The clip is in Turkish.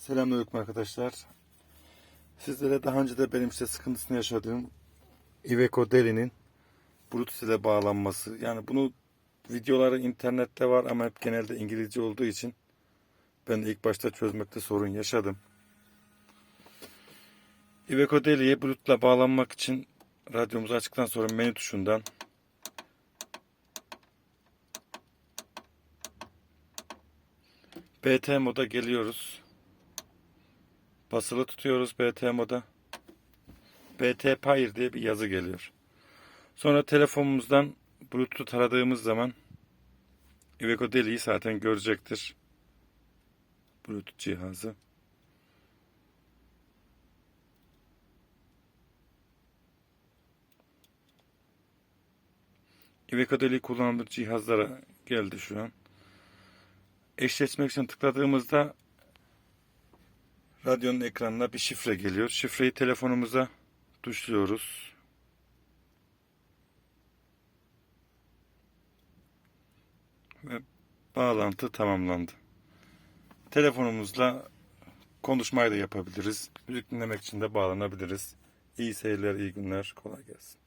Selamünaleyküm arkadaşlar. Sizlere daha önce de benim işte sıkıntısını yaşadığım Iveco Deli'nin Bluetooth ile bağlanması. Yani bunu videoları internette var ama hep genelde İngilizce olduğu için ben de ilk başta çözmekte sorun yaşadım. Iveco Deli'ye Bluetooth ile bağlanmak için radyomuzu açtıktan sonra menü tuşundan BT moda geliyoruz. Basılı tutuyoruz BT moda. BT Pair diye bir yazı geliyor. Sonra telefonumuzdan Bluetooth aradığımız zaman Iveco Deli'yi zaten görecektir. Bluetooth cihazı. Iveco Deli kullanılan cihazlara geldi şu an. Eşleşmek için tıkladığımızda radyonun ekranına bir şifre geliyor. Şifreyi telefonumuza tuşluyoruz. Ve bağlantı tamamlandı. Telefonumuzla konuşmayı da yapabiliriz. Müzik dinlemek için de bağlanabiliriz. İyi seyirler, iyi günler, kolay gelsin.